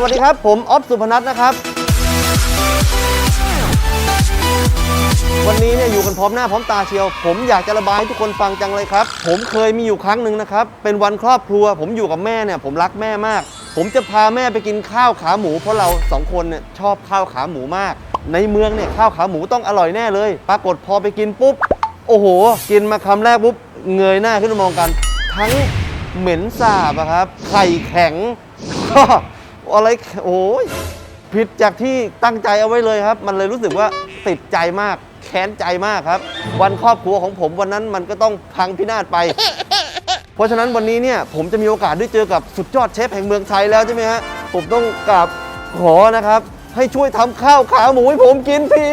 สวัสดีครับ ผมออฟสุพนัทนะครับ วันนี้เนี่ยอยู่กันพร้อมหน้าพร้อมตาเชียว ผมอยากจะระบายให้ทุกคนฟังจังเลยครับ ผมเคยมีอยู่ครั้งหนึ่งนะครับ เป็นวันครอบครัว ผมอยู่กับแม่เนี่ยผมรักแม่มาก ผมจะพาแม่ไปกินข้าวขาหมูเพราะเราสองคนเนี่ยชอบข้าวขาหมูมาก ในเมืองเนี่ยข้าวขาหมูต้องอร่อยแน่เลย ปรากฏพอไปกินปุ๊บ โอ้โห กินมาคำแรกปุ๊บเงยหน้าขึ้นมามองกัน ทั้งเหม็นสาบอะครับไข่แข็งก็ อะไรโอ้ยผิดจากที่ตั้งใจเอาไว้เลยครับ มันเลยรู้สึกว่าติดใจมาก แค้นใจมากครับ วันครอบครัวของผมวันนั้นมันก็ต้องพังพินาศไป เพราะฉะนั้นวันนี้เนี่ยผมจะมีโอกาสได้เจอกับสุดยอดเชฟแห่งเมืองไทยแล้วใช่ไหมฮะผมต้องกราบขอนะครับ ให้ช่วยทำข้าวขาหมูให้ผมกินที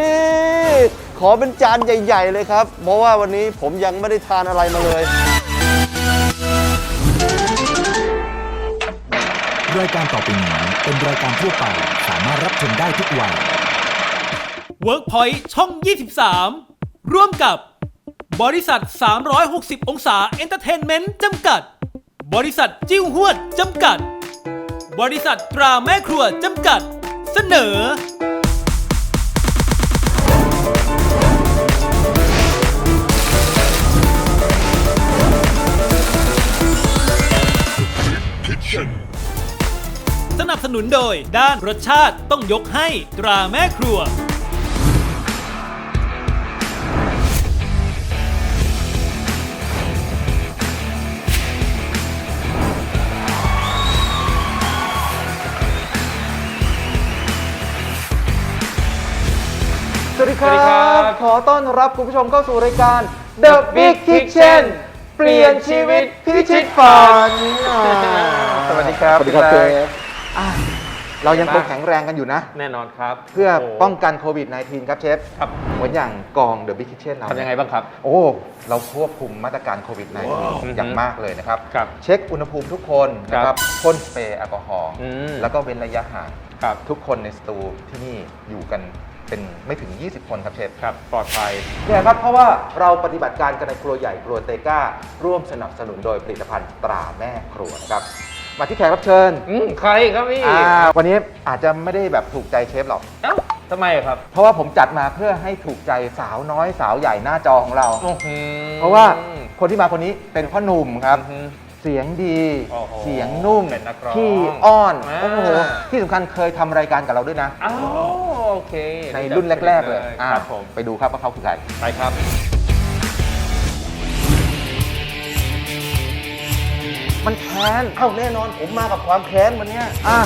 ขอเป็นจานใหญ่ ๆ เลยครับ เพราะว่าวันนี้ผมยังไม่ได้ทานอะไรมาเลยรายการต่อไปนี้ เป็นรายการทั่วไปสามารถรับชมได้ทุกวัย WorkPoint ช่อง 23 ร่วมกับบริษัท 360 องศาเอนเตอร์เทนเมนต์จำกัด บริษัทจิ้วหวดจำกัด บริษัทตราแม่ครัวจำกัด เสนอ นับสนุนโดย ด้านรสชาติต้องยกให้ตราแม่ครัว สวัสดีครับขอต้อนรับคุณผู้ชมเข้าสู่รายการ The Big Kitchen เปลี่ยนชีวิตพิชิตฝันอ่าสวัสดีครับสวัสดีครับพี่เชแจ๊คฟ อะเรายังคงแข็งแรงกันอยู่นะ แน่นอนครับเพื่อโป้องกันโควิด -19 ครับเชฟครับเหมือนอย่างกอง The Big Kitchen เราทำยังไงบ้างครับ โอ้ เราควบคุมมาตรการโควิดว้าว -19 อย่างมากเลยนะครับครับ เช็คอุณหภูมิทุกคนนะคครัรับบพ่นสเปรย์แอลกอฮอล์อืมแล้วก็เว้นระยะห่างครับทุกคนในสตูที่นี่อยู่กันเป็นไม่ถึง 20 คนครับเชฟครับ ปลอดภัยเนี่ยครับ เพราะว่าเราปฏิบัติการกันในครัวใหญ่ครัวเตก้า ร่วมสนับสนุนโดยผลิตภัณฑ์ตราแม่ครัวนะครับ มาที่แขกรับเชิญอืมใครครับพี่อ่าวันนี้อาจจะไม่ได้แบบถูกใจเชฟหรอก เอ้าทำไมครับเพราะว่าผมจัดมาเพื่อให้ถูกใจสาวน้อยสาวใหญ่หน้าจอของเราโอ้โหเพราะว่าคนที่มาคนนี้เป็นพ่อหนุ่มครับ อืมเสียงดี โอ้โหเสียงนุ่มเป็นนักร้องขี้อ้อนอ่า โอ้โหที่สำคัญเคยทำรายการกับเราด้วยนะ อ้าวโอเคในรุ่นแรก ๆ เลยอ่าครับผมไปดูครับว่าเขาคือใคร ไปครับ มันแค้นเอ้าแน่นอนผมมากับความแค้นวันเนี้ยอะ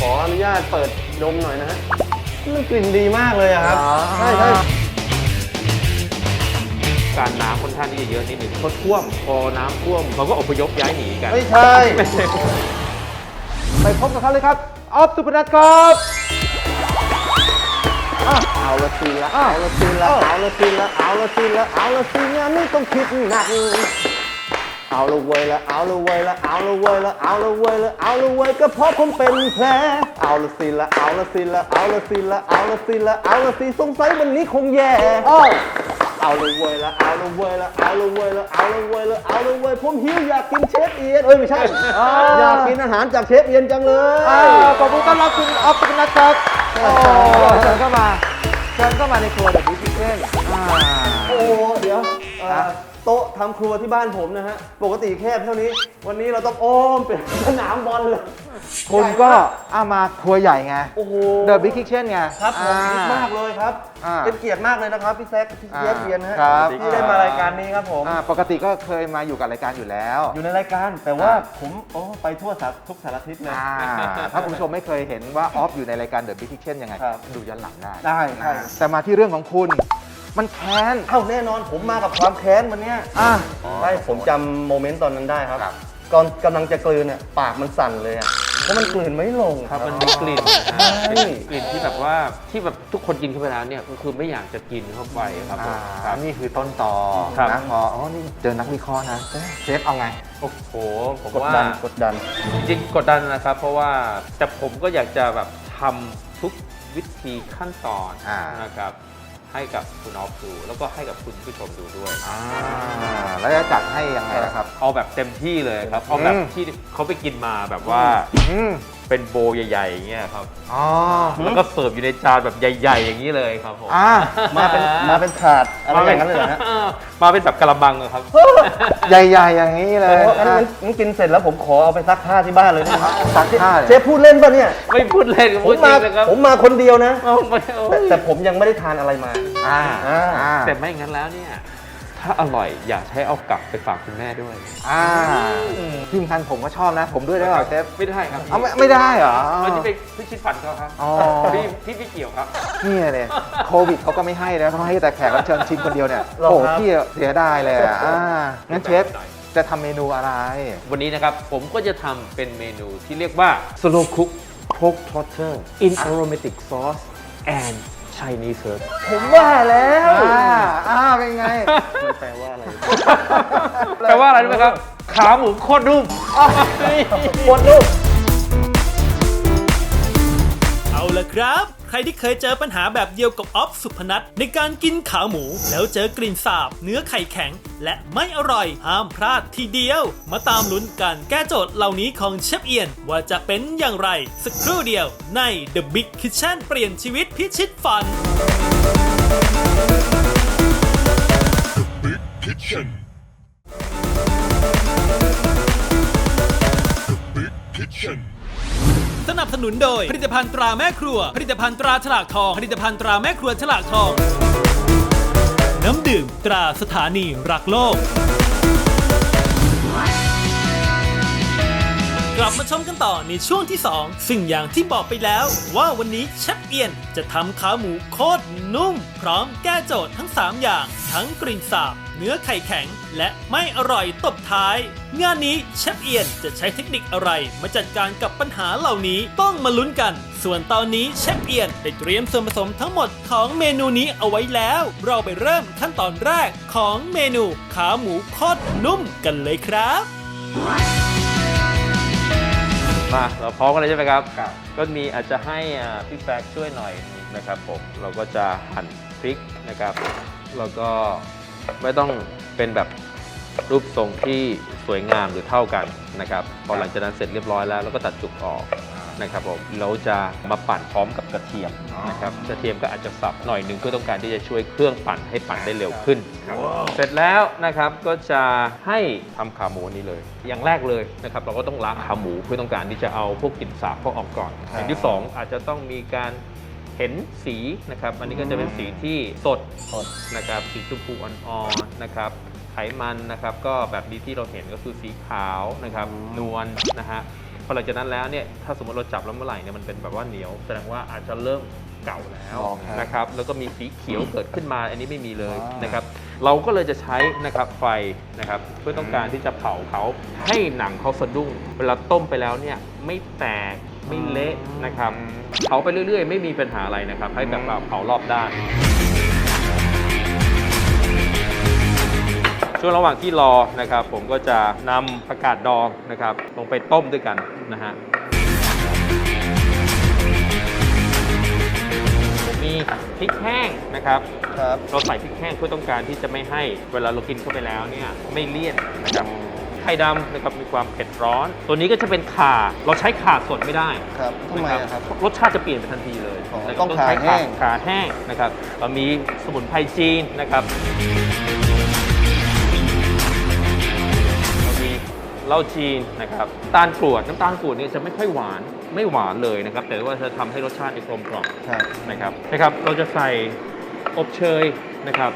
ขออนุญาตเปิดดมหน่อยนะฮะมันกลิ่นดีมากเลยอะครับใช่ใช่การน้ำค่อนข้างที่จะเยอะนิดหนึ่งพอท่วมพอน้ำท่วมเขาก็อพยพย้ายหนีกันไม่ใช่ไปพบกับเขาเลยครับ ออฟสุพนัทครับอะเอาละสิละเอาละสิละเอาละสิละเอาละสิละเอาละสิงานนี้ต้องคิดหนัก เอาละเว้ยละเอาละเว้ยละเอาละเว้ยละเอาละเว้ยละเอาละเว้ยก็เพราะผมเป็นแผลเอาละสิละเอาละสิละเอาละสิละเอาละสิละเอาละสิสงสัยวันนี้คงแย่อ้อเอาละเว้ยละเอาละเว้ยละเอาละเว้ยละเอาละเว้ยละเอาละเว้ยผมหิวอยากกินเชฟเอียนเอ้ยไม่ใช่อยากกินอาหารจากเชฟเอียนจังเลยขอบคุณต้อนรับคุณออฟสุพนัทครับเชิญเข้ามาเชิญเข้ามาในครัวเดอะบิ๊กคิทเช่นโอ้เดี๋ยวเอ่อ โต๊ะทำครัวที่บ้านผมนะฮะ ปกติแคบเท่านี้ วันนี้เราต้องอ้อมเป็นสนามบอลเลยคุณก็เอามาครัวใหญ่ไง โอ้โหเดอะบิ๊กคิ t เช่นไงครับผมอ่ ดีมากเลยครับ อ่าเป็นเกียรติมากเลยนะครับพี่แซคพี่เชฟเอียนฮะครับ ที่ได้มารายการนี้ครับผม อ่าปกติก็เคยมาอยู่กับรายการอยู่แล้วอยู่ในรายการแต่ว่าผมโอ้ไปทั่วสารทุกสารทิศเลย อ่าถ้าคุณผู้ชมไม่เคยเห็นว่าออฟอยู่ในรายการเดอะบิ๊กคิ t เช่นยังไง ครับดูย้อนหลังได้ได้ใช่นะแต่มาที่เรื่องของคุณ มันแค้น เอ้าแน่นอนผมมากับความแค้นวันเนี้ยอะ ใช่ผมจำโมเมนต์ตอนนั้นได้ครับ ครับ ก่อนกำลังจะกลืนเนี่ยปากมันสั่นเลยอะเพราะมันกลืนไม่ลง ครับมันมีกลิ่นใช่เป็นกลิ่นที่แบบว่าที่แบบทุกคนกินเข้าไปแล้วเนี่ยก็คือไม่อยากจะกินเข้าไปครับผมอ่าครับนี่คือต้นต่อครับ นะพออ๋อนี่เจอนักวิเคราะห์นะเอ๊ะเชฟเอาไง โอ้โหผมกดว่า ดันกดดัน จริงๆกดดันนะครับ เพราะว่าแต่ผมก็อยากจะแบบทำทุกวิธีขั้นตอนอ่านะครับ ให้กับคุณออฟดู แล้วก็ให้กับคุณผู้ชมดูด้วย อ่าแล้วจะจัดให้ยังไงนะครับ เอาแบบเต็มที่เลยครับ เอาแบบอืมที่เขาไปกินมาแบบว่า อืม เป็นโบใหญ่ๆอย่างเงี้ยครับ อ๋อ แล้วก็เสิร์ฟอยู่ในจานแบบใหญ่ๆ อย่างนี้เลยครับผม อ่า มาเป็นมาเป็นถาดอะไรอย่างนั้นเลยเหรอฮะมาเป็นแบบกระมังอะครับ ใหญ่ๆ อย่างนี้เลโอ้ยงั้นงั้นงั้นกินเสร็จแล้วผมขอเอาไปซักผ้าที่บ้านเลยได้ไหมซักผ้าเลยเชฟพูดเล่นป่ะเนี่ย ไม่พูดเล่นกับผพูมดจริมางเลยครับผมมาคนเดียวนะ เอาไปเอาแต่แต่ผมยังไม่ได้ทานอะไรมา อ่าอ่าอ่าแต่ไม่งั้นแล้วเนี่ย ถ้าอร่อยอยากให้เอากลับไปฝากคุณแม่ด้วย อ่าที่สำคัญผมก็ชอบนะ ผมด้วยได้เปล่าเชฟไม่ได้ครับเอาไม่ไม่ได้เหรอ อันนี้เป็นพิชิตฝันเขาครับอ๋อ พี่พี่พี่เกี่ยวครับนี่เลยโควิดเขาก็ไม่ให้แล้วเขาให้แต่แขกรับเชิญชิมคนเดียวเนี่ยหรอโอ้ครับพี่เสียดายเลยอะอ่างั้นเชฟจะทำเมนูอะไร วันนี้นะครับผมก็จะทำเป็นเมนูที่เรียกว่า slow cook pork trotter in aromatic sauce and Chinese herb ผมว่าแล้วอ่าอ่าเป็นไงแปลว่าอะไร แปลว่าอะไรรู้ไหมครับ ขาหมูโคตรนุ่มหมดลูกเอาละครับใครที่เคยเจอปัญหาแบบเดียวกับออฟสุพนัทในการกินขาหมู แล้วเจอกลิ่นสาบ เนื้อไข่แข็ง และไม่อร่อยห้ามพลาดทีเดียว มาตามลุ้นการแก้โจทย์เหล่านี้ของเชฟเอียน ว่าจะเป็นอย่างไร สักครู่เดียวใน The Big Kitchen เปลี่ยนชีวิตพิชิตฝัน สนับสนุนโดย ผลิตภัณฑ์ตราแม่ครัว ผลิตภัณฑ์ตราฉลากทอง ผลิตภัณฑ์ตราแม่ครัวฉลากทอง น้ำดื่มตราสถานีรักโลก ลับมาชมกันต่อในช่วงที่ 2 ซึ่งอย่างที่บอกไปแล้ว ว่าวันนี้เชฟเอียนจะทำขาหมูโคตรนุ่ม พร้อมแก้โจทย์ทั้ง 3 อย่าง ทั้งกลิ่นสาบ เนื้อไข่แข็ง และไม่อร่อยตบท้าย งานนี้เชฟเอียนจะใช้เทคนิคอะไร มาจัดการกับปัญหาเหล่านี้ต้องมาลุ้นกัน ส่วนตอนนี้เชฟเอียนได้เตรียมส่วนผสมทั้งหมดของเมนูนี้เอาไว้แล้ว เราไปเริ่มขั้นตอนแรกของเมนูขาหมูโคตรนุ่มกันเลยครับ มาเราพร้อมกันเลยใช่ไหมครับ ก็มีอาจจะให้อ่าพี่แฟกช่วยหน่อยนะครับผม เราก็จะหั่นพริกนะครับ แล้วก็ไม่ต้องเป็นแบบรูปทรงที่สวยงามหรือเท่ากันนะครับ พอหลังจากนั้นเสร็จเรียบร้อยแล้วเราก็ตัดจุกออก นะครับผมเราจะมาปั่นพร้อมกับกระเทียมนะครับกระเทียมก็อาจจะสับหน่อยหนึ่งเพื่อต้องการที่จะช่วยเครื่องปั่นให้ปั่นได้เร็วขึ้นครับเสร็จแล้วนะครับก็จะให้ทำขาหมูนี้เลย อย่างแรกเลยนะครับเราก็ต้องล้างขาหมูเพื่อต้องการที่จะเอาพวกกลิ่นสาบพวกออกก่อนอย่างที่สองอาจจะต้องมีการเห็นสีนะครับอันนี้ก็จะเป็นสีที่สดสดนะครับสีชมพูอ่อนๆนะครับไขมันนะครับก็แบบนี้ที่เราเห็นก็คือสีขาวนะครับนวลนะฮะพ อหลังจากนั้นแล้วเนี่ยถ้าสมมติเราจับแล้วเมื่อไหร่เนี่ยมันเป็นแบบว่าเหนียว แสดงว่าอาจจะเริ่มเก่าแล้วอ๋อครับนะครับแล้วก็มีสีเขียวเกิดขึ้นมาอันนี้ไม่มีเลยนะครับเราก็เลยจะใช้นะครับไฟนะครับเพื่อต้องการที่จะเผาเขาให้หนังเขาสะดุ้ง เวลาต้มไปแล้วเนี่ยไม่แตกไม่เละนะครับเผาไปเรื่อย ๆ ไม่มีปัญหาอะไรนะครับให้แบบเผารอบด้าน ช่วงระหว่างที่รอนะครับ ผมก็จะนำผักกาดดองนะครับ ลงไปต้มด้วยกันนะฮะผมมีพริกแห้งนะครับ ครับ เราใส่พริกแห้งเพื่อต้องการที่จะไม่ให้เวลาเรากินเข้าไปแล้วเนี่ยไม่เลี่ยนนะครับไข่ดำนะครับมีความเผ็ดร้อน ตัวนี้ก็จะเป็นข่าเราใช้ข่าสดไม่ได้ครับทำไมนะอะครับ รสชาติจะเปลี่ยนไปทันทีเลยอ๋อนะครับต้องใช้ข่าแห้ง ข่าแห้งนะครับเรามีสมุนไพรจีนนะครับ เหล้าจีนนะครับตาลกรวดน้ำตาลกรวดเนี่ยจะไม่ค่อยหวานไม่หวานเลยนะครับ แต่ว่าจะทำให้รสชาติเนี่ยกลมกล่อมครับ นะครับนะครับเราจะใส่อบเชยนะครับ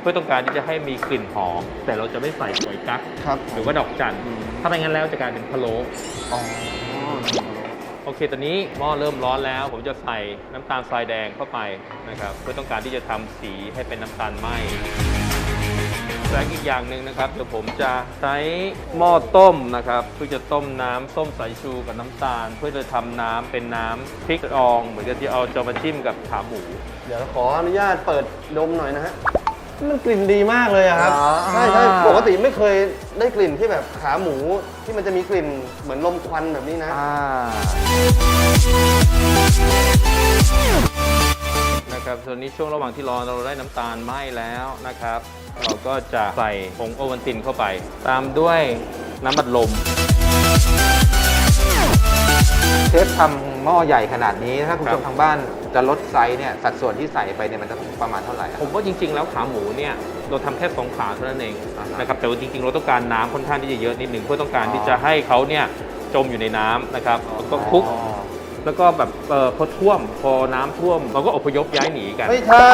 เพื่อต้องการที่จะให้มีกลิ่นหอม แต่เราจะไม่ใส่หอยกั๊กครับหรือว่าดอกจันทร์ถ้าไม่งั้นแล้วจะกลายเป็นพะโล้อ๋อโอเค ตอนนี้หม้อเริ่มร้อนแล้ว ผมจะใส่น้ำตาลทรายแดงเข้าไปนะครับ เพื่อต้องการที่จะทำสีให้เป็นน้ำตาลไหม และอีกอย่างหนึ่งนะครับเดี๋ยวผมจะใช้หม้อต้มนะครับเพื่อจะต้มน้ำส้มสายชูกับน้ำตาล เพื่อจะทำน้ำเป็นน้ำพริกอองเหมือนกับที่เอาจะมาจิ้มกับขาหมู เดี๋ยวขออนุญาตเปิดดมหน่อยนะฮะมันกลิ่นดีมากเลยอะครับอ๋อใช่ใช่ปกติไม่เคยได้กลิ่นที่แบบขาหมูที่มันจะมีกลิ่นเหมือนลมควันแบบนี้นะอ่า นะนะครับส่วนนี้ช่วงระหว่างที่รอเราได้น้ำตาลไหม้แล้วนะครับ เราก็จะใส่ผงโอวัลตินเข้าไป ตามด้วยน้ำบัดลมเชฟทำหม้อใหญ่ขนาดนี้ ถ้าคุณผู้ชครัมบทางบ้านจะลดไซส์เนี่ยสัดส่วนที่ใส่ไปเนี่ยมันจะประมาณเท่าไหร่อะผมว่าจริง ๆ แล้วขาหมูเนี่ยเราทำแค่สองขาเท่านั้นเองอ่าฮะนะครับแต่ว่าจริง ๆ เราต้องการน้ำค่อนข้างที่จะเยอะนิดหนึ่งเพื่อต้องการอ๋อที่จะให้เขาเนี่ยจมอยู่ในน้ำนะครับแล้วก็คลุกอ๋อ แล้วก็แบบเอ่อพอท่วมพอน้ำท่วมเราก็อพยพย้ายหนีกัน ไม่ใช่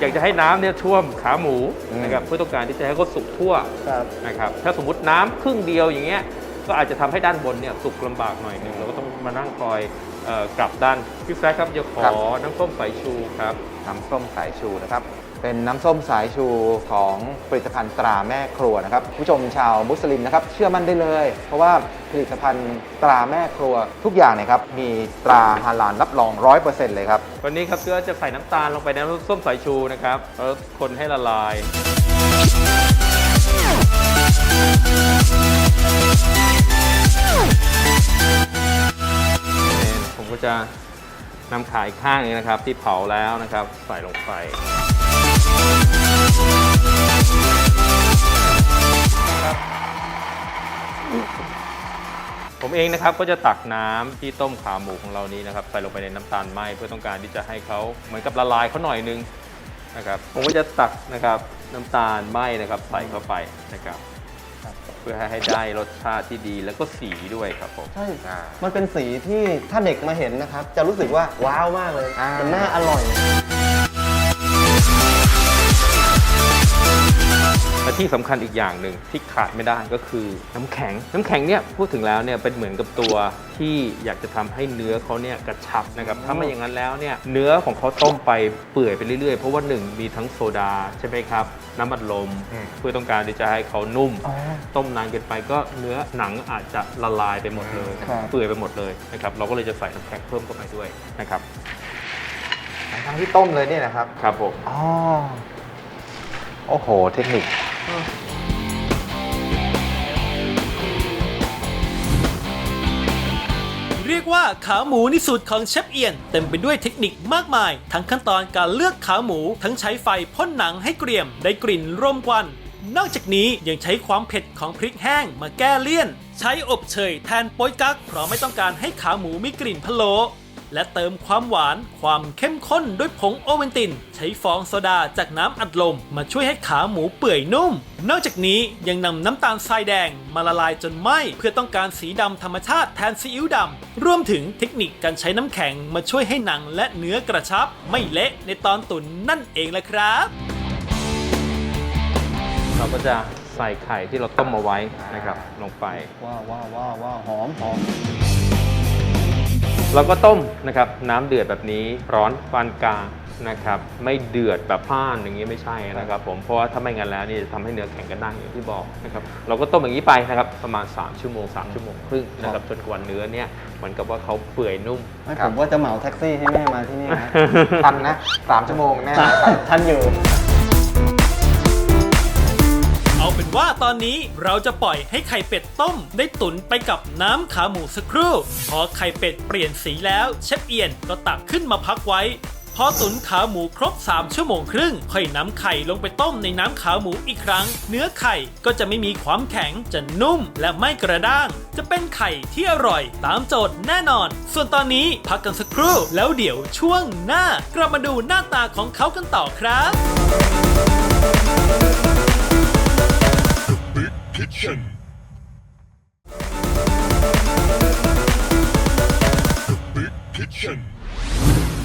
อยากจะให้น้ำเนี่ยท่วมขาหมูนะครับเพื่อต้องการที่จะให้เขาสุกทั่วครับ นะครับถ้าสมมติน้ำครึ่งเดียวอย่างเงี้ยก็อาจจะทำให้ด้านบนเนี่ยสุกลำบากหน่อยหนึงเราก็ต้องมานั่งคอยเอ่อกลับด้านพี่แฟรครับจะขอน้ำส้มสายชูครับน้ำส้มสายชูนะครับ เป็นน้ำส้มสายชูของผลิตภัณฑ์ตราแม่ครัวนะครับผู้ชมชาวมุสลิมนะครับเชื่อมั่นได้เลย เพราะว่าผลิตภัณฑ์ตราแม่ครัวทุกอย่างเนยครับมีตราฮาลาลรับรองร้อยเปอร์เซ็นต์เลยครับวันนี้ครับก็จะใส่น้ำตาลลงไปในน้ำส้มสายชูนะครับแล้วคนให้ละลายผมก็จะนำขาอีกข้างนึงนะครับ ที่เผาแล้วนะครับ ใส่ลงไป ผมเองนะครับก็จะตักน้ำที่ต้มขาหมูของเรานี้นะครับใส่ลงไปในน้ำตาลไหมเพื่อต้องการที่จะให้เขาเหมือนกับละลายเขาหน่อยนึงนะครับผมก็จะตักนะครับน้ำตาลไหมนะครับใส่เข้าไปนะครับ เพื่อให้ได้รสชาติที่ดีแล้วก็สีด้วยครับผมใช่มันเป็นสีที่ถ้าเด็กมาเห็นนะครับ จะรู้สึกว่าว้าวมากเลยอ่ามัมันน่าอร่อยและ ที่สำคัญอีกอย่างหนึ่งที่ขาดไม่ได้ก็คือน้ำแข็ง น้ำแข็งเนี่ยพูดถึงแล้วเนี่ยเป็นเหมือนกับตัวที่อยากจะทำให้เนื้อเขาเนี่ยกระชับนะครับถ้าไม่อย่างนั้นแล้วเนี่ยเนื้อของเขาต้มไปเปื่อยไปเรื่อยๆ เพราะว่าหนึ่งมีทั้งโซดาใช่ไหมครับน้ำมันลมอืมเพื่อต้องการที่จะให้เขานุ่ม ต้มนานเกินไปก็เนื้อหนังอาจจะละลายไปหมดเลยครับเปื่อยไปหมดเลยนะครับเราก็เลยจะใส่น้ำแข็งเพิ่มเข้าไปด้วยนะครับทั้งที่ต้มเลยเนี่ยนะครับครับผมอ๋อโอ้โห เทคนิค เรียกว่าขาหมูนี่สูตรของเชฟเอียน เต็มไปด้วยเทคนิคมากมาย ทั้งขั้นตอนการเลือกขาหมูทั้งใช้ไฟพ่นหนังให้เกรียม ได้กลิ่นร่มควัน นอกจากนี้ยังใช้ความเผ็ดของพริกแห้งมาแก้เลี่ยน ใช้อบเชยแทนโป๊ยกั๊กเพราะไม่ต้องการให้ขาหมูมีกลิ่นพะโล้ และเติมความหวานความเข้มข้นด้วยผงโอเวนติน ใช้ฟองโซดาจากน้ำอัดลม มาช่วยให้ขาหมูเปื่อยนุ่ม นอกจากนี้ยังนำน้ำตาลทรายแดงมาละลายจนไหม้เพื่อต้องการสีดำธรรมชาติแทนซีอิ๊วดำรวมถึงเทคนิคการใช้น้ำแข็งมาช่วยให้หนังและเนื้อกระชับ ไม่เละในตอนตุ๋นนั่นเองแหละครับเราก็จะใส่ไข่ที่เราต้มเอาไว้นะครับลงไปว้าวว้าวว้าวว้าวหอมหอม เราก็ต้มนะครับน้ำเดือดแบบนี้ร้อนปานกลางนะครับไม่เดือดแบบพล่านอย่างนี้ไม่ใช่นะครับผมเพราะว่าถ้าไม่งั้นแล้วนี่จะทำให้เนื้อแข็งกระด้างอย่างที่บอกนะครับเราก็ต้มอย่างนี้ไปนะครับประมาณ 3 ชั่วโมง3ชั่วโมงครึ่งนะครับจนกว่าเนื้อเนี่ยเหมือนกับว่าเขาเปื่อยนุ่ม ไม่ครัผบมว่าจะเหมาแท็กซี่ให้แม่มาที่นี่นะ ทันนะสามชั่วโมงแน่ ทันอยู่ เป็นว่าตอนนี้เราจะปล่อยให้ไข่เป็ดต้ม ได้ตุ๋นไปกับน้ำขาหมูสักครู่ พอไข่เป็ดเปลี่ยนสีแล้วเชฟเอียนก็ตักขึ้นมาพักไว้ พอตุ๋นขาหมูครบ 3 ชั่วโมงครึ่ง ค่อยนำไข่ลงไปต้มในน้ำขาหมูอีกครั้ง เนื้อไข่ก็จะไม่มีความแข็งจะนุ่มและไม่กระด้าง จะเป็นไข่ที่อร่อยตามโจทย์แน่นอน ส่วนตอนนี้พักกันสักครู่ แล้วเดี๋ยวช่วงหน้ากลับมาดูหน้าตาของเขากันต่อครับ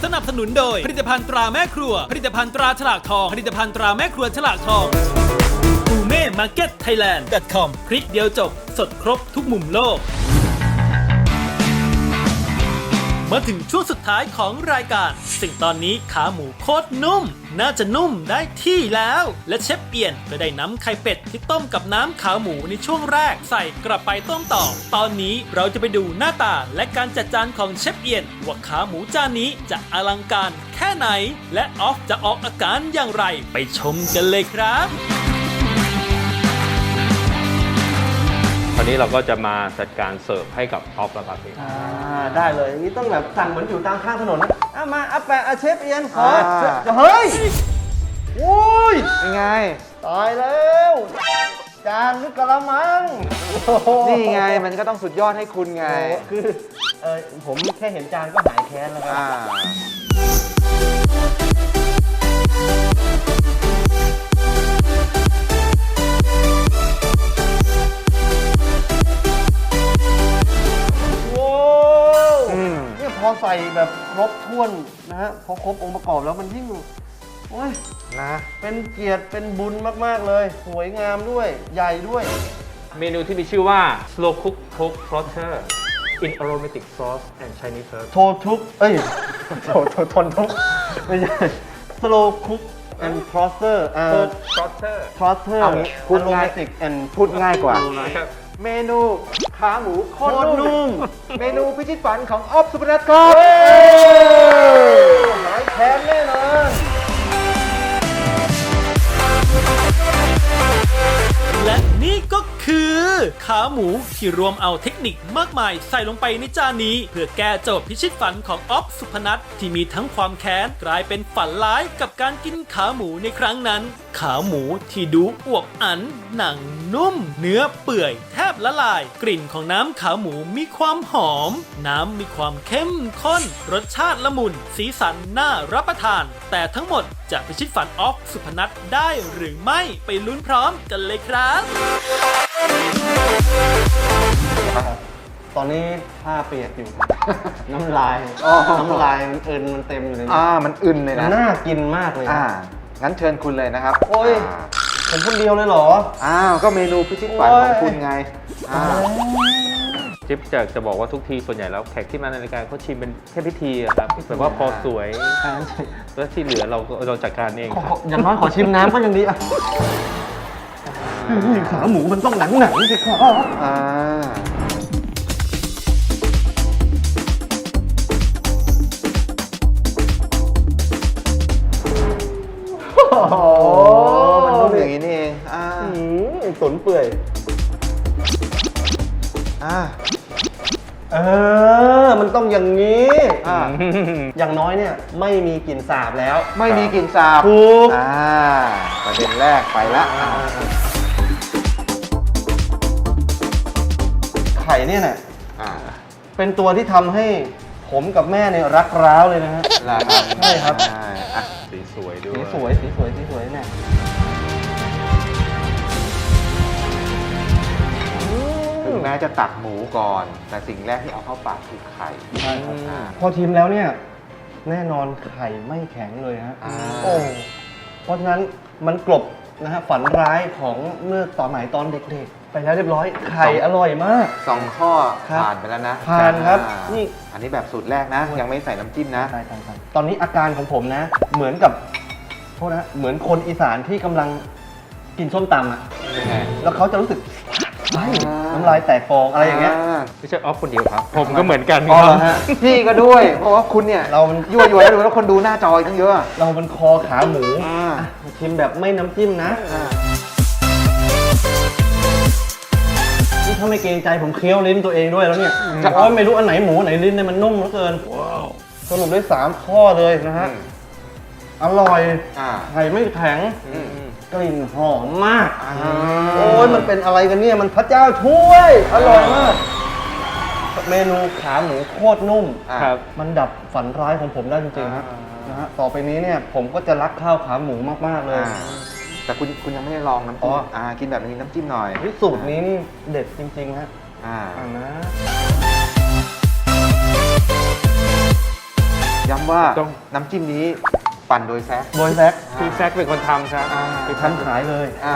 สนับสนุนโดย ผลิตภัณฑ์ตราแม่ครัว ผลิตภัณฑ์ตราฉลากทอง ผลิตภัณฑ์ตราแม่ครัวฉลากทองกูเม่มาร์เก็ตไทยแลนด์ .com คลิกเดียวจบ สดครบทุกมุมโลก มาถึงช่วงสุดท้ายของรายการ ซึ่งตอนนี้ขาหมูโคตรนุ่ม น่าจะนุ่มได้ที่แล้ว และเชฟเอียนก็ได้นำไข่เป็ดที่ต้มกับน้ำขาหมูในช่วงแรกใส่กลับไปต้มต่อ ตอนนี้เราจะไปดูหน้าตาและการจัดจานของเชฟเอียนว่าขาหมูจานนี้จะอลังการแค่ไหน และออฟจะออกอาการอย่างไร ไปชมกันเลยครับ คราวนี้เราก็จะมาจัดการเสิร์ฟให้กับออฟแล้วครับพี่ อ่าได้เลยอย่างนี้ต้องแบบสั่งเหมือนอยู่ตามข้างถนนนะอะมาอาแปะอาเชฟเอียนขออ่า เฮ้ยโอ้ยยังไง ตายแล้วจานหรือกระมังโอ้โหนี่ไงมันก็ต้องสุดยอดให้คุณไงโอ้โหคือเออผมแค่เห็นจานก็หายแค้นแล้วครัอ่า บ อใส่แบบครบถ้วนนะฮะพอครบองค์ประกอบแล้วมันยิ่งโอ้ยนะเป็นเกียรติเป็นบุญมาก ๆ เลย สวยงามด้วยใหญ่ด้วย เมนูที่มีชื่อว่า slow cook pork trotter in aromatic sauce and Chinese herb โททุก เอ้ยโทโททนทุก ไม่ใช่ slow cook and processor อ่า pork trotter processor เอางี้พูดง่าย aromatic and พูดง่ายกว่า นะครับ เมนูขาหมูโคตรโคตรนุ่นุ่มมเมนูพิชิตฝันของออฟสุพนัทครับหายแค้นแน่นอนและนี่ก็คือ ขาหมูที่รวมเอาเทคนิคมากมายใส่ลงไปในจานนี้ เพื่อแก้โจทย์พิชิตฝันของออฟสุพนัทที่มีทั้งความแค้นกลายเป็นฝันร้ายกับการกินขาหมูในครั้งนั้น ขาหมูที่ดูอวบอัน หนังนุ่ม เนื้อเปื่อยแทบละลาย กลิ่นของน้ำขาหมูมีความหอม น้ำมีความเข้มข้น รสชาติละมุน สีสันน่ารับประทาน แต่ทั้งหมดจะพิชิตฝันออฟสุพนัทได้หรือไม่ไปลุ้นพร้อมกันเลยครับ ตอนนี้ผ้าเปียกอยู่ น้ำลายอ๋อน้ำลายมันเอินมันเต็มอยู่ในนี้อ่า มันอึนเลยมันนะน่ากินมากเลยอ่า งั้นเชิญคุณเลยนะครับโอ้ยาผมคนเดียวเลยเหรอ อ้าว ก็เมนูพิชิตฝันของคุณไงอ่าจิ๊บจะจะบอกว่าทุกทีส่วนใหญ่แล้วแขกที่มาในรายการเขาชิมเป็นแค่พิธีอะครับแบบว่าพอสวยแล้วที่เหลือเราก็เราจัดการเองขอคขรัอบอย่างน้อยขอชิมน้ำก็ยังดีอะขาหมูมันต้องหนังหนังๆสิครับอ่า เออ มันต้องอย่างนี้อ่าอย่างน้อยเนี่ยไม่มีกลิ่นสาบแล้ว ไม่มีกลิ่นสาบถูก อ่าประเด็นแรกไปละอ่าไข่เนี่ยน่ะอ่าเป็นตัวที่ทำให้ผมกับแม่เนี่ยรักร้าวเลยนะฮะ ลาใช่ครับ อ่าอะสีสวยด้วย สีสวยสีสวยสี นี่ยถึงแม้จะตักหมูก่อน แต่สิ่งแรกที่เอาเข้าปากคือไข่ใช่ครับ อ่า พอชิมแล้วเนี่ยแน่นอนไข่ไม่แข็งเลยฮะอ่า โอ้เพราะฉะนั้นมันกลบนะฮะฝันร้ายของเมื่อตอนไหนตอนเด็กๆ ไปแล้วเรียบร้อยไข่อร่อยมาก สองข้อครับผ่านไปแล้วนะผ่านครับอ่านี่ อันนี้แบบสูตรแรกนะ ยังไม่ใส่น้ำจิ้มนะ ใช่ใช่ใช่ตอนนี้อาการของผมนะ เหมือนกับโทษนะเหมือนคนอีสานที่กำลังกินส้มตำอะ ยังไง แล้วเขาจะรู้สึกเฮ้ยอ่า น้ำลายแตกฟองอะไรอย่างเงี้ยไม่ใช่ออฟคนเดียวครับ ผมก็เหมือนกันอ๋อคเหรรัอบฮะพี่ก็ด้วย เพราะว่าคุณเนี่ยเรามันยั่วยั่วแล้วดูแล้วคนดูหน้าจออีกตั้งเยอะเรามันคอขาหมูอ่ามาชิมแบบไม่น้ำจิ้มนะอ่านี่ถ้าไม่เกรงใจผมเคี้ยวลิ้นตัวเองด้วยแล้วเนี่ยอืมโอ้ยไม่รู้อันไหนหมูอันไหนลิ้นเนี่ยมันนุ่มเหลือเกินสรุปได้สามข้อเลยนะฮะอืมอร่อยอ่าไข่ไม่แข็งอืม กลิ่นหอมมากอ่าโอ้ยมันเป็นอะไรกันเนี่ย มันพระเจ้าช่วย อร่อยมาก เมนูขาหมูโคตรนุ่มอ่าครับ มันดับฝันร้ายของผมได้จริงๆฮะอ่านนะฮะต่อไปนี้เนี่ยผมก็จะรักข้าวขาหมูมากๆเลยอ่าแต่คุณคุณยังไม่ได้ลองน้ำอ๋จิ้อมอ่ากินแบบมีน้ำจิ้มหน่อยเฮ้ยสูตรนี้นี่เด็ดจริงๆฮะอ่าอ่านะ ย้ำว่าต้อง น้ำจิ้มนี้ ปั่นโดยแซคโดยแซกพี่แซคเป็นคนทำครับอ่าไปทำขายเลย อ่า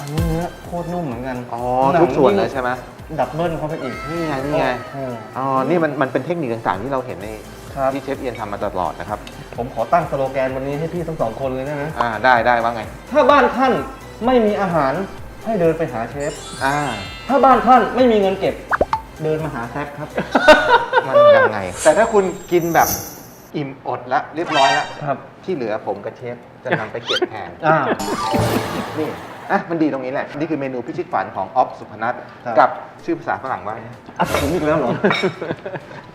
อันนี้เนื้อโคตรนุ่มเหมือนกันอ๋อ หงทุกส่วนเลยใช่ไหมดับเบิลเข้าไปอีกนี่ไง นี่ไงโอ้โหอ๋อ นี่มันมันเป็นเทคนิคต่างๆที่เราเห็นในครับ ที่เชฟเอียนทำมาตลอดนะครับ ผมขอตั้งสโลแกนวันนี้ให้พี่ทั้งสองคนเลยได้ไหมอ่า ได้ได้ว่าไง ถ้าบ้านท่านไม่มีอาหารให้เดินไปหาเชฟ อ่า ถ้าบ้านท่านไม่มีเงินเก็บ เดินมาหาแซกครับ มันยังไง แต่ถ้าคุณกินแบบอิ่มอดแล้วเรียบร้อยแล้วครับ ที่เหลือผมกับเชฟจะนำไปเก็บแทนอ่า นี่อะมันดีตรงนี้แหละ นี่คือเมนูพิชิตฝันของออฟสุพนัทครับ กับชื่อภาษาฝรั่งว่าไงอัดผมอีกแล้วเหรอ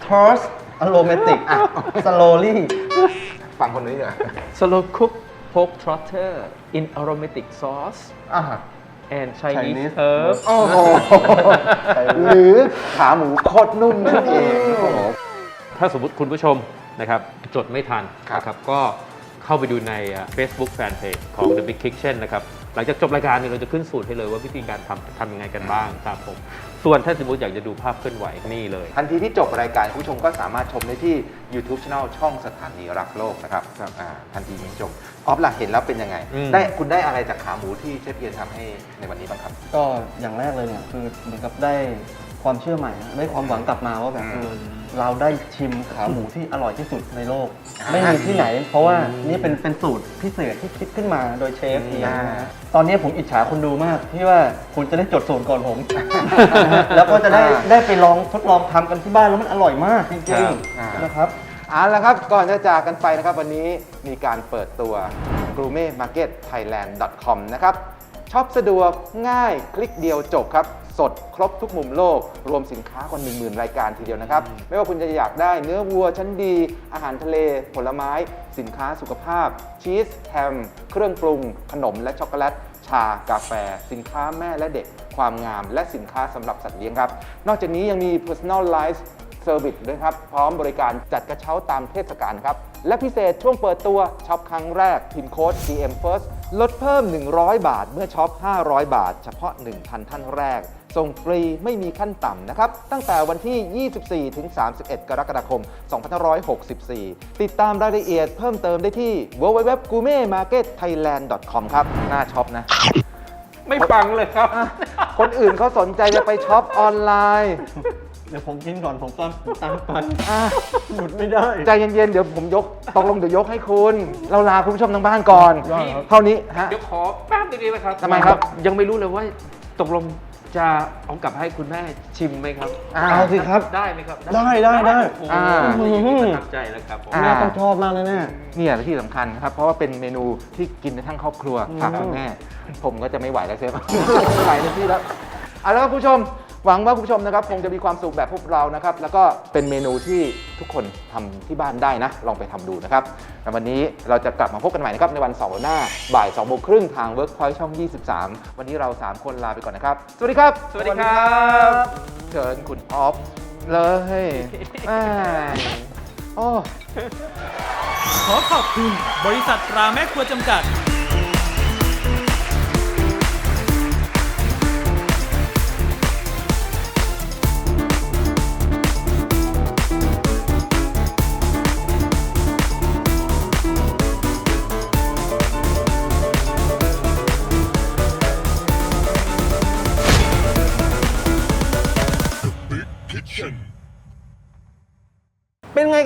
Toast aromatic อะ slowly ฟังคนนี้เหรอ slow cook pork trotter in aromatic sauce อ่า and Chinese Chinese herb โอ้โห หรือขาหมูโคตรนุ่มนั่นเองโอ้โห ถ้าสมมติคุณผู้ชมนะครับจดไม่ทันครับ นะครับก็เข้าไปดูในอ่า Facebook Fanpage ของ The Big Kitchen นะครับ หลังจากจบรายการเนี่ยเราจะขึ้นสูตรให้เลยว่าวิธีการทำทำยังไงกันบ้างครับผม ส่วนถ้าสมมติอยากจะดูภาพเคลื่อนไหวนี่เลย ทันทีที่จบรายการคุณผู้ชมก็สามารถชมได้ที่ YouTube Channel ช่องสถานีรักโลกนะครับอ่าทันทีนี้จบออฟล่ะเห็นแล้วเป็นยังไง อืม ได้คุณได้อะไรจากขาหมูที่เชฟเอียนทำให้ในวันนี้บ้างครับ ก็อย่างแรกเลยเนี่ยคือเหมือนกับได้ความเชื่อใหม่นะได้ความหวังกลับมาว่าแบบอืม เออเราได้ชิมขาหมูที่อร่อยที่สุดในโลกอ่าไม่มีที่ไหน เพราะว่านี่เป็นเป็นสูตรพิเศษที่คิดขึ้นมาโดยเชฟเองนะฮะตอนนี้ผมอิจฉาคนดูมากที่ว่าคุณจะได้จดสูตรก่อนผม แล้วก็จะได้ได้ไปลองทดลองทำกันที่บ้านแล้วมันอร่อยมากจริงอ่าๆนะครับเอาละครับก่อนจะจากกันไปนะครับ วันนี้มีการเปิดตัว gourmet market thailand com นะครับช็อปสะดวกง่ายคลิกเดียวจบครับ สดครบทุกมุมโลก รวมสินค้ากว่า 1 0,000 รายการทีเดียวนะครับ ไม่ว่าคุณจะอยากได้เนื้อวัวชั้นดี อาหารทะเล ผลไม้ สินค้าสุขภาพ ชีสแฮม เครื่องปรุง ขนมและช็อกโกแลตชากาแฟ สินค้าแม่และเด็ก ความงาม และสินค้าสำหรับสัตว์เลี้ยงครับ นอกจากนี้ยังมี personalized เซอร์วิสด้วยครับ พร้อมบริการจัดกระเช้าตามเทศกาลครับ และพิเศษช่วงเปิดตัวช็อปครั้งแรกพิมพ์โค้ด GM First ลดเพิ่ม 100 บาทเมื่อช็อป 500 บาท เฉพาะ 1,000 ท่านแรก ส่งฟรีไม่มีขั้นต่ำนะครับ ตั้งแต่วันที่ 24 ถึง 31 กรกฎาคม 2564 ติดตามรายละเอียดเพิ่มเติมได้ที่ www.gourmetmarketthailand.com ครับหน้าช็อปนะ ไม่ฟังเลยครับอะคนอื่นเขาสนใจจะไปช็อปออนไลน์เดี๋ยวผมกินก่อนผมตอนผมตั้งปันอะหยุดไม่ได้ใจเย็นๆ เดี๋ยวผมยกตกลงเดี๋ยวยกให้คุณ เราลาคุณผู้ชมทางบ้านก่อน ได้ครับ เท่านี้ฮะ เดี๋ยวขอแป๊บนึงนะครับทำไมครับ ยังไม่รู้เลยว่าตกลงจะเอากลับให้คุณแม่ชิมไหมครับอ่า เอาสิครับ ได้ไหมครับได้ได้ได้ โอ้โหอ่า อย่างนี้ประทับใจแล้วครับผม อ่า แม่ต้องชอบมากแน่ เนี่ยที่สำคัญครับ เพราะว่าเป็นเมนูที่กินได้ทั้งครอบครัวฝากคุณแม่ ผมก็จะไม่ไหวแล้วเชฟไม่ไหวเลยพี่แล้วเอาละครับคุณผู้ชม หวังว่าคุณผู้ชมนะครับคงจะมีความสุขแบบพวกเรานะครับ แล้วก็เป็นเมนูที่ทุกคนทำที่บ้านได้นะ ลองไปทำดูนะครับแต่วันนี้เราจะกลับมาพบกันใหม่นะครับในวันเสาร์หน้าบ่าย2โมงครึ่งทาง Workpoint ช่อง 23 วันนี้เรา 3 คนลาไปก่อนนะครับ สวัสดีครับ สวัสดีครับเชิญคุณออฟเลยอ่าโอ้ขอขอบคุณบริษัทตราแม่ครัวจำกัด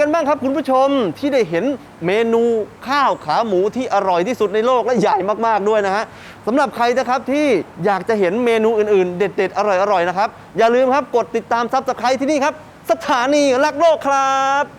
กันบ้างครับคุณผู้ชมที่ได้เห็นเมนูข้าวขาหมูที่อร่อยที่สุดในโลกและใหญ่มากๆด้วยนะฮะสำหรับใครนะครับที่อยากจะเห็นเมนูอื่นๆ เด็ด ๆ อร่อยๆนะครับ อย่าลืมครับกดติดตามซับสไครต์ที่นี่ครับ สถานีรักโลกครับ